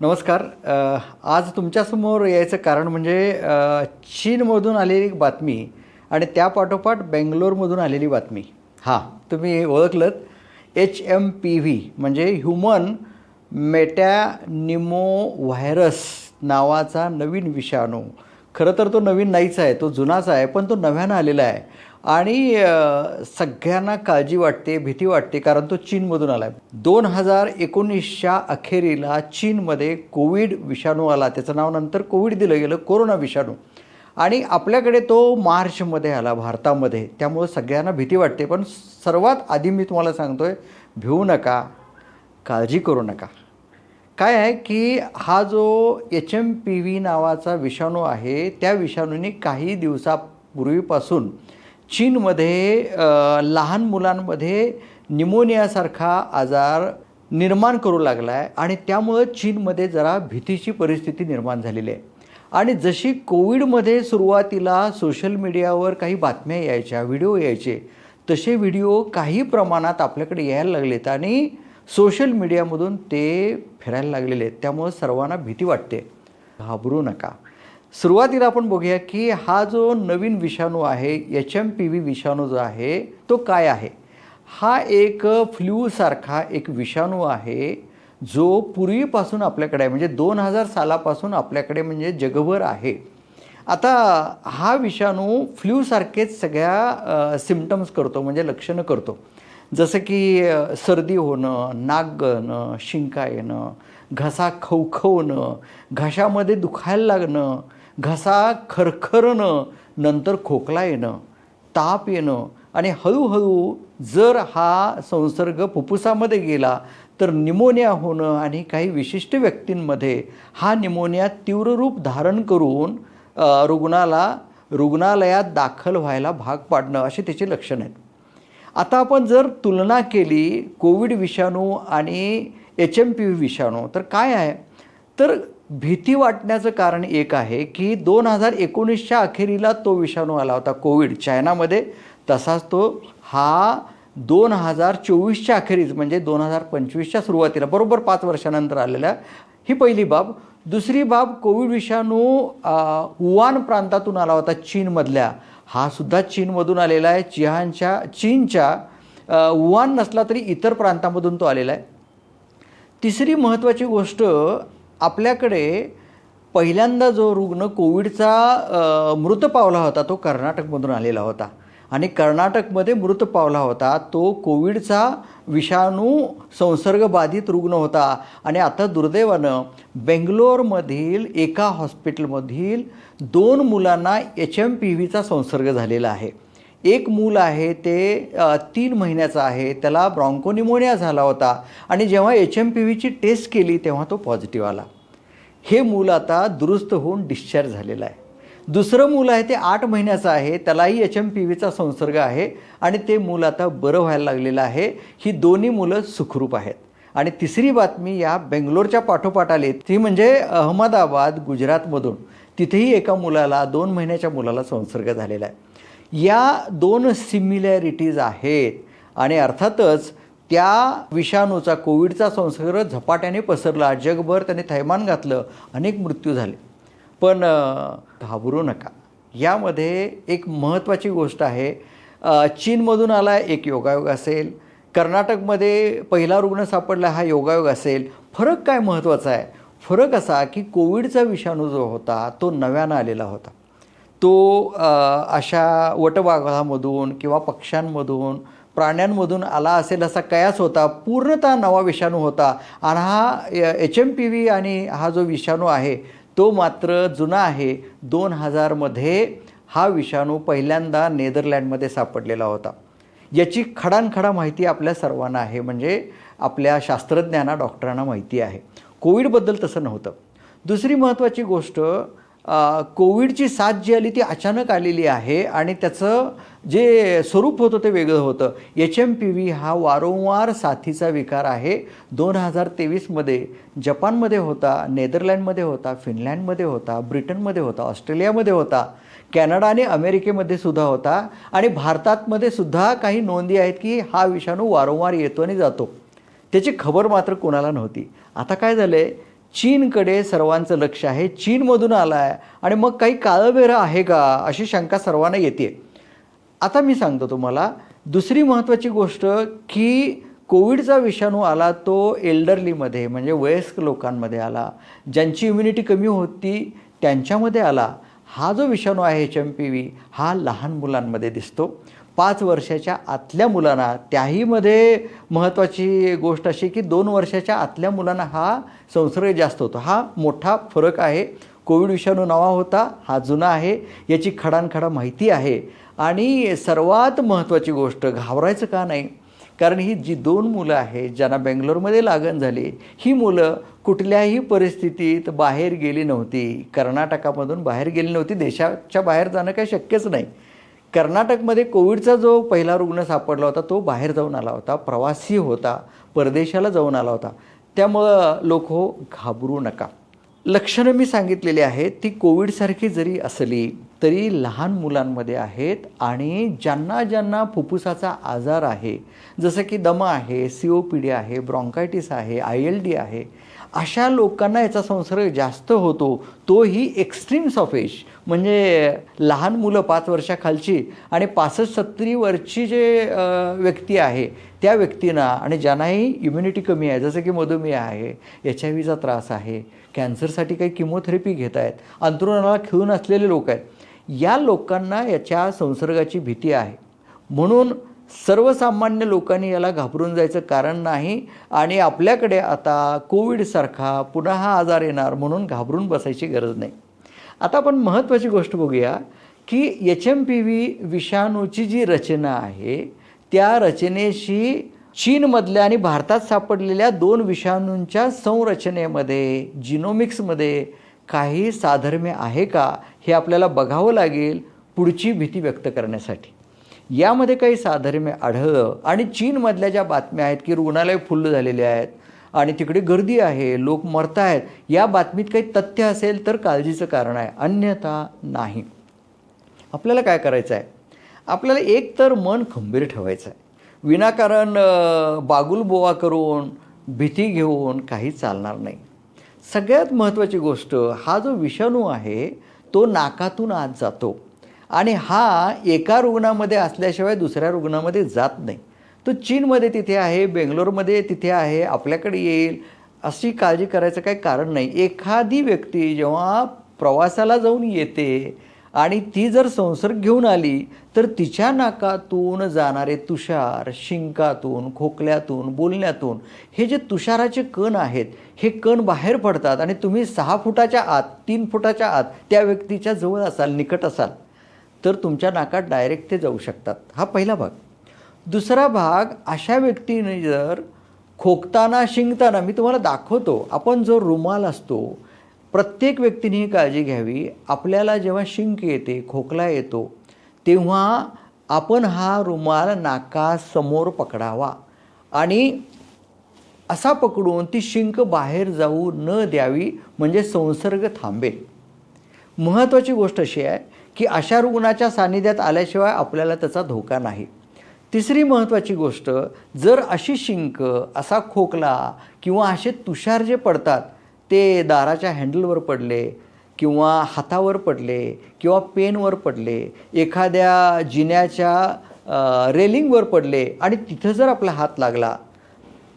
नमस्कार. आज तुमच्यासमोर यायचं कारण म्हणजे चीनमधून आलेली एक बातमी आणि त्यापाठोपाठ बेंगलोरमधून आलेली बातमी. हां तुम्ही ओळखलं एच एम पी व्ही म्हणजे ह्युमन मेटॅनिमो व्हायरस नावाचा नवीन विषाणू. खरं तर तो नवीन नाहीच आहे तो जुनाच आहे पण तो नव्यानं आलेला आहे. आणि सगळ्यांना काळजी वाटते भीती वाटते कारण तो चीनमधून आला आहे दोन हजार एकोणीसच्या अखेरीला चीनमध्ये कोविड विषाणू आला. त्याचं नाव नंतर कोविड दिलं गेलं कोरोना विषाणू. आणि आपल्याकडे तो मार्चमध्ये आला भारतामध्ये. त्यामुळं सगळ्यांना भीती वाटते. पण सर्वात आधी मी तुम्हाला सांगतो आहे भिवू नका काळजी करू नका. काय आहे की हा जो एच एम पी व्ही नावाचा विषाणू आहे त्या विषाणूने काही दिवसापूर्वीपासून चीनमध्ये लहान मुलांमध्ये निमोनियासारखा आजार निर्माण करू लागला आहे आणि त्यामुळं चीनमध्ये जरा भीतीची परिस्थिती निर्माण झालेली आहे. आणि जशी कोविडमध्ये सुरुवातीला सोशल मीडियावर काही बातम्या यायच्या व्हिडिओ यायचे तसे व्हिडिओ काही प्रमाणात आपल्याकडे यायला लागलेत आणि सोशल मीडियामधून ते फिरायला लागलेले आहेत. त्यामुळं सर्वांना भीती वाटते. घाबरू नका. सुरुवातीला आपण बघूया की हा जो नवीन विषाणू आहे एच एम पी व्ही विषाणू जो आहे तो काय आहे? हा एक फ्ल्यूसारखा एक विषाणू आहे जो पूर्वीपासून आपल्याकडे आहे. म्हणजे दोन हजार सालापासून आपल्याकडे म्हणजे जगभर आहे. आता हा विषाणू फ्ल्यूसारखेच सगळ्या सिमटम्स करतो म्हणजे लक्षणं करतो. जसं की सर्दी होणं नाक गळणं शिंका येणं घसा खवखवणं घशामध्ये दुखायला लागणं घसा खरखरणं नंतर खोकला येणं ताप येणं आणि हळूहळू जर हा संसर्ग फुफ्फुसामध्ये गेला तर निमोनिया होणं आणि काही विशिष्ट व्यक्तींमध्ये हा निमोनिया तीव्र रूप धारण करून रुग्णाला रुग्णालयात दाखल व्हायला भाग पाडणं असे त्याची लक्षणं आहेत. आता आपण जर तुलना केली कोविड विषाणू आणि एच एम पी व्ही विषाणू तर काय आहे? तर भीती वाटण्याचं कारण एक आहे की दोन हजार एकोणीसच्या अखेरीला तो विषाणू आला होता कोविड. चायनामध्ये तसाच तो हा दोन हजार चोवीसच्या अखेरीस म्हणजे दोन हजार पंचवीसच्या सुरुवातीला बरोबर पाच वर्षानंतर आलेला ही पहिली बाब. दुसरी बाब कोविड विषाणू अ, वुहान प्रांतातून आला होता चीनमधल्या. हा सुद्धा चीनमधून आलेला आहे. चिहानच्या चीनच्या अ, वुहान नसला तरी इतर प्रांतामधून तो आलेला आहे. तिसरी महत्त्वाची गोष्ट आपल्याकडे पहिल्यांदा जो रुग्ण कोविडचा मृत पावला होता तो कर्नाटकमधून आलेला होता. आणि कर्नाटकमध्ये मृत पावला होता तो कोविडचा विषाणू संसर्गबाधित रुग्ण होता. आणि आता दुर्दैवानं बेंगलोरमधील एका हॉस्पिटलमधील दोन मुलांना एच एम पी व्हीचा संसर्ग झालेला आहे. एक मूल आहे ते तीन महिन्याचं आहे. त्याला ब्रॉन्कोनिमोनिया झाला होता. आणि जेव्हा एच एम पी व्हीची टेस्ट केली तेव्हा तो पॉझिटिव्ह आला. हे मूल आता दुरुस्त होऊन डिस्चार्ज झालेलं आहे. दुसरं मूल आहे ते आठ महिन्याचं आहे. त्यालाही एच एम पी व्हीचा संसर्ग आहे. आणि ते मूल आता बरं व्हायला लागलेलं आहे. ही दोन्ही मुलं सुखरूप आहेत. आणि तिसरी बातमी या बेंगलोरच्या पाठोपाठ आली ती म्हणजे अहमदाबाद गुजरातमधून. तिथेही एका मुलाला दोन महिन्याच्या मुलाला संसर्ग झालेला आहे. या दोन सिमिलॅरिटीज आहेत. आणि अर्थातच त्या विषाणूचा कोविडचा संसर्ग झपाट्याने पसरला. जगभर त्याने थैमान घातलं. अनेक मृत्यू झाले. पण घाबरू नका. यामध्ये एक महत्त्वाची गोष्ट आहे. चीनमधून आला एक योगायोग असेल. कर्नाटकमध्ये पहिला रुग्ण सापडला हा योगायोग असेल. फरक काय महत्त्वाचा आहे? फरक असा की कोविडचा विषाणू जो होता तो नव्यानं आलेला होता. तो अशा वटवाघळामधून किंवा पक्ष्यांमधून प्राण्यांमधून आला असेल असा कयास होता पूर्णतः नवा विषाणू होता. आणि हा एच एम पी व्ही आणि हा जो विषाणू आहे तो मात्र जुना आहे. दोन हजारमध्ये हा विषाणू पहिल्यांदा नेदरलँडमध्ये सापडलेला होता. याची खडानखडा माहिती आपल्या सर्वांना आहे. म्हणजे आपल्या शास्त्रज्ञांना डॉक्टरांना माहिती आहे. कोविडबद्दल तसं नव्हतं. दुसरी महत्त्वाची गोष्ट कोविडची साथ जी आली ती अचानक आलेली आहे आणि त्याचं जे स्वरूप होतं ते वेगळं होतं. एच एम पी व्ही हा वारंवार साथीचा विकार आहे. दोन हजार तेवीसमध्ये जपानमध्ये होता नेदरलँडमध्ये होता फिनलँडमध्ये होता ब्रिटनमध्ये होता ऑस्ट्रेलियामध्ये होता कॅनडा आणि अमेरिकेमध्ये सुद्धा होता आणि भारतातमध्ये सुद्धा काही नोंदी आहेत की हा विषाणू वारंवार येतो आणि जातो. त्याची खबर मात्र कोणाला नव्हती. आता काय झालं आहे चीनकडे सर्वांचं लक्ष आहे. चीनमधून आला आहे आणि मग काही काळंबेरं आहे का? अशी शंका सर्वांना येते. आता मी सांगतो तुम्हाला दुसरी महत्त्वाची गोष्ट की कोविडचा विषाणू आला तो एल्डरलीमध्ये म्हणजे वयस्क लोकांमध्ये आला. ज्यांची इम्युनिटी कमी होती त्यांच्यामध्ये आला. हा जो विषाणू आहे एच एम पी व्ही हा लहान मुलांमध्ये दिसतो. पाच वर्षाच्या आतल्या मुलांना त्याहीमध्ये महत्त्वाची गोष्ट अशी की दोन वर्षाच्या आतल्या मुलांना हा संसर्ग जास्त होतो. हा मोठा फरक आहे. कोविड विषाणू नवा होता हा जुना आहे याची खडानखडा माहिती आहे. आणि सर्वात महत्त्वाची गोष्ट घाबरायचं का नाही? कारण ही जी दोन मुलं आहेत ज्यांना बेंगलोरमध्ये लागण झाली ही मुलं कुठल्याही परिस्थितीत बाहेर गेली नव्हती. कर्नाटकामधून बाहेर गेली नव्हती. देशाच्या बाहेर जाणं काही शक्यच नाही. कर्नाटकमध्ये कोविडचा जो पहिला रुग्ण सापडला होता तो बाहेर जाऊन आला होता प्रवासी होता परदेशाला जाऊन आला होता. त्यामुळं लोक हो घाबरू नका. लक्षणं मी सांगितलेली आहेत ती कोविडसारखी जरी असली तरी लहान मुलांमध्ये आहेत आणि ज्यांना ज्यांना फुफ्फुसाचा आजार आहे जसं की दमा आहे सी ओ पी डी आहे ब्रॉन्कायटिस आहे आय एल डी आहे अशा लोकांना याचा संसर्ग जास्त होतो तोही एक्स्ट्रीम्स ऑफ एज म्हणजे लहान मुलं पाच वर्षाखालची आणि पासष्ट सत्तरीवरची जे व्यक्ती आहे त्या व्यक्तींना आणि ज्यांनाही इम्युनिटी कमी आहे जसं की मधुमेह आहे एच आय व्हीचा त्रास आहे कॅन्सरसाठी काही किमोथेरपी घेत आहेत अंतरुणाला खिळून असलेले लोक आहेत या लोकांना याच्या संसर्गाची भीती आहे. म्हणून सर्वसामान्य लोकांनी याला घाबरून जायचं कारण नाही. आणि आपल्याकडे आता कोविडसारखा पुन्हा हा आजार येणार म्हणून घाबरून बसायची गरज नाही. आता आपण महत्त्वाची गोष्ट बघूया की एच एम पी व्ही विषाणूची जी रचना आहे त्या रचनेशी चीनमधल्या आणि भारतात सापडलेल्या दोन विषाणूंच्या संरचनेमध्ये जिनोमिक्समध्ये काही साधर्म्य आहे का हे आपल्याला बघावं लागेल पुढची भीती व्यक्त करण्यासाठी. यामध्ये काही साधर्म्य आढळलं आणि चीनमधल्या ज्या बातम्या आहेत की रुग्णालय फुल्ल झालेले आहेत आणि तिकडे गर्दी आहे लोक मरत आहेत या बातमीत काही तथ्य असेल तर काळजीचं कारण आहे अन्यथा नाही. आपल्याला काय करायचं आहे? आपल्याला एकतर मन खंबीर ठेवायचं आहे. विनाकारण बागुलबोवा करून भीती घेऊन काही चालणार नाही. सगळ्यात महत्त्वाची गोष्ट हा जो विषाणू आहे तो नाकातून आत जातो. आणि हा एका रुग्णामध्ये असल्याशिवाय दुसऱ्या रुग्णामध्ये जात नाही. तो चीनमध्ये तिथे आहे बेंगलोरमध्ये तिथे आहे आपल्याकडे येईल अशी काळजी करायचं काही कारण नाही. एखादी व्यक्ती जेव्हा प्रवासाला जाऊन येते आणि ती जर संसर्ग घेऊन आली तर तिच्या नाकातून जाणारे तुषार शिंकातून खोकल्यातून बोलण्यातून हे जे तुषाराचे कण आहेत हे कण बाहेर पडतात आणि तुम्ही सहा फुटाच्या आत तीन फुटाच्या आत त्या व्यक्तीच्या जवळ असाल निकट असाल तर तुमच्या नाकात डायरेक्ट ते जाऊ शकतात. हा पहिला भाग. दुसरा भाग अशा व्यक्तीने जर खोकताना शिंकताना मी तुम्हाला दाखवतो आपण जो रुमाल असतो प्रत्येक व्यक्तीने ही काळजी घ्यावी. आपल्याला जेव्हा शिंक येते खोकला येतो तेव्हा आपण हा रुमाल नाकासमोर पकडावा. आणि असा पकडून ती शिंक बाहेर जाऊ न द्यावी म्हणजे संसर्ग थांबेल. महत्त्वाची गोष्ट अशी आहे की अशा रुग्णाच्या सान्निध्यात आल्याशिवाय आपल्याला त्याचा धोका नाही. तिसरी महत्त्वाची गोष्ट जर अशी शिंक असा खोकला किंवा असे तुषार जे पडतात ते दाराच्या हँडलवर पडले किंवा हातावर पडले किंवा पेनवर पडले एखाद्या जिन्याच्या रेलिंगवर पडले आणि तिथं जर आपला हात लागला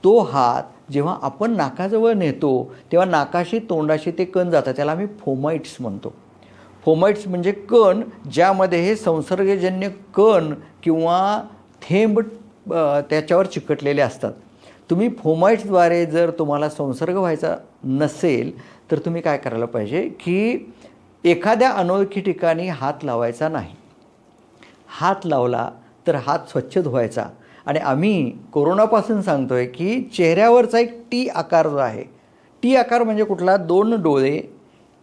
तो हात जेव्हा आपण नाकाजवळ नेतो तेव्हा नाकाशी तोंडाशी ते कण जातात त्याला आम्ही फोमाइट्स म्हणतो. फोमाइट्स म्हणजे कण ज्यामध्ये हे संसर्गजन्य कण किंवा थेंब त्याच्यावर चिकटलेले असतात. तुम्ही फोमाइट्सद्वारे जर तुम्हाला संसर्ग व्हायचा नसेल तर तुम्ही काय करायला पाहिजे की एखाद्या अनोळखी ठिकाणी हात लावायचा नाही. हात लावला तर हात स्वच्छ धुवायचा. आणि आम्ही कोरोनापासून सांगतो आहे की चेहऱ्यावरचा एक टी आकार जो आहे टी आकार म्हणजे कुठला? दोन डोळे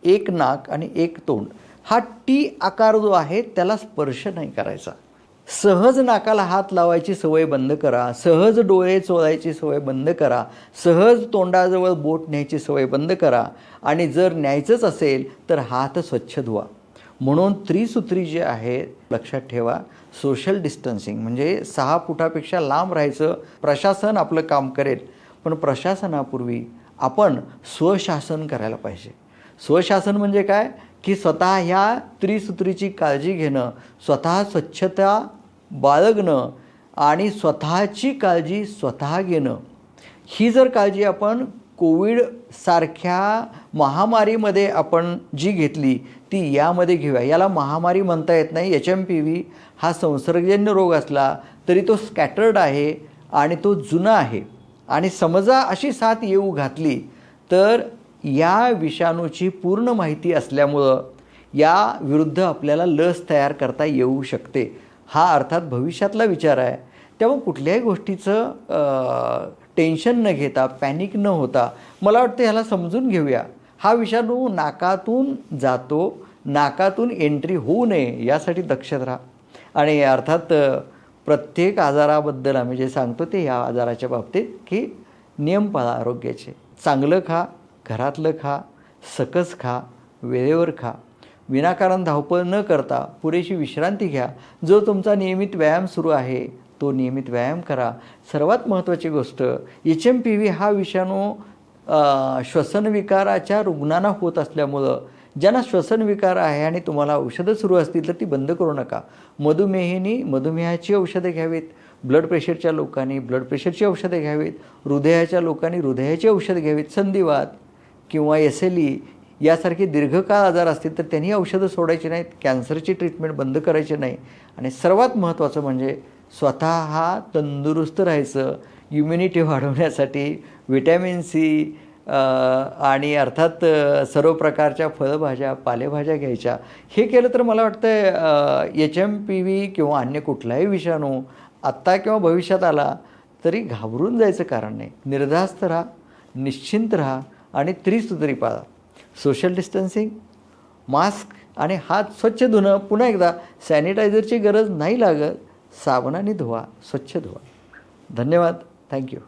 एक नाक आणि एक तोंड. हा टी आकार जो आहे त्याला स्पर्श नाही करायचा. सहज नाकाला हात लावायची सवय बंद करा. सहज डोळे चोळायची सवय बंद करा. सहज तोंडाजवळ बोट न्यायची सवय बंद करा. आणि जर न्यायचंच असेल तर हात स्वच्छ धुवा. म्हणून त्रिसूत्री जे आहे लक्षात ठेवा सोशल डिस्टन्सिंग म्हणजे सहा फुटापेक्षा लांब राहायचं प्रशासन आपलं काम करेल. पण प्रशासनापूर्वी आपण स्वशासन करायला पाहिजे. स्वशासन म्हणजे काय? की स्वतः ह्या त्रिसूत्रीची काळजी घेणं स्वतः स्वच्छता बाळगणं आणि स्वतःची काळजी स्वतः घेणं. ही जर काळजी आपण कोविडसारख्या महामारीमध्ये आपण जी घेतली ती यामध्ये घेऊया. याला महामारी म्हणता येत नाही. एच एम पी व्ही हा संसर्गजन्य रोग असला तरी तो स्कॅटर्ड आहे आणि तो जुना आहे. आणि समजा अशी साथ येऊ घातली तर या विषाणूची पूर्ण माहिती असल्यामुळं या विरुद्ध आपल्याला लस तयार करता येऊ शकते. हा अर्थात भविष्यातला विचार आहे. त्यामुळे कुठल्याही गोष्टीचं टेन्शन न घेता पॅनिक न होता मला वाटतं ह्याला समजून घेऊया. हा विषाणू नाकातून जातो नाकातून एंट्री होऊ नये यासाठी दक्षत राहा. आणि अर्थात प्रत्येक आजाराबद्दल आम्ही जे सांगतो ते ह्या आजाराच्या बाबतीत की नियम पाळा आरोग्याचे. चांगलं खा घरातलं खा सकस खा वेळेवर खा. विनाकारण धावपळ न करता पुरेशी विश्रांती घ्या. जो तुमचा नियमित व्यायाम सुरू आहे तो नियमित व्यायाम करा. सर्वात महत्त्वाची गोष्ट एच एम पी व्ही हा विषाणू श्वसनविकाराच्या रुग्णांना होत असल्यामुळं ज्यांना श्वसनविकार आहे आणि तुम्हाला औषधं सुरू असतील तर ती बंद करू नका. मधुमेहीनी मधुमेहाची औषधं घ्यावीत. ब्लड प्रेशरच्या लोकांनी ब्लड प्रेशरची औषधं घ्यावीत. हृदयाच्या लोकांनी हृदयाची औषधं घ्यावीत. संधिवात. किंवा एस एल ई यासारखे दीर्घकाळ आजार असतील तर त्यांनी औषधं सोडायची नाहीत कॅन्सरची ट्रीटमेंट बंद करायची नाही. आणि सर्वात महत्त्वाचं म्हणजे स्वतः हा तंदुरुस्त राहायचं इम्युनिटी वाढवण्यासाठी व्हिटॅमिन सी आणि अर्थात सर्व प्रकारच्या फळभाज्या पालेभाज्या घ्यायच्या. हे केलं तर मला वाटतं एच एम पी व्ही किंवा अन्य कुठलाही विषाणू आत्ता किंवा भविष्यात आला तरी घाबरून जायचं कारण नाही. निर्धास्त राहा निश्चिंत राहा आणि त्रिसूत्री पाळा. सोशल डिस्टन्सिंग मास्क आणि हात स्वच्छ धुणं. पुन्हा एकदा सॅनिटायझरची गरज नाही लागत. साबणाने धुवा स्वच्छ धुवा. धन्यवाद. थँक्यू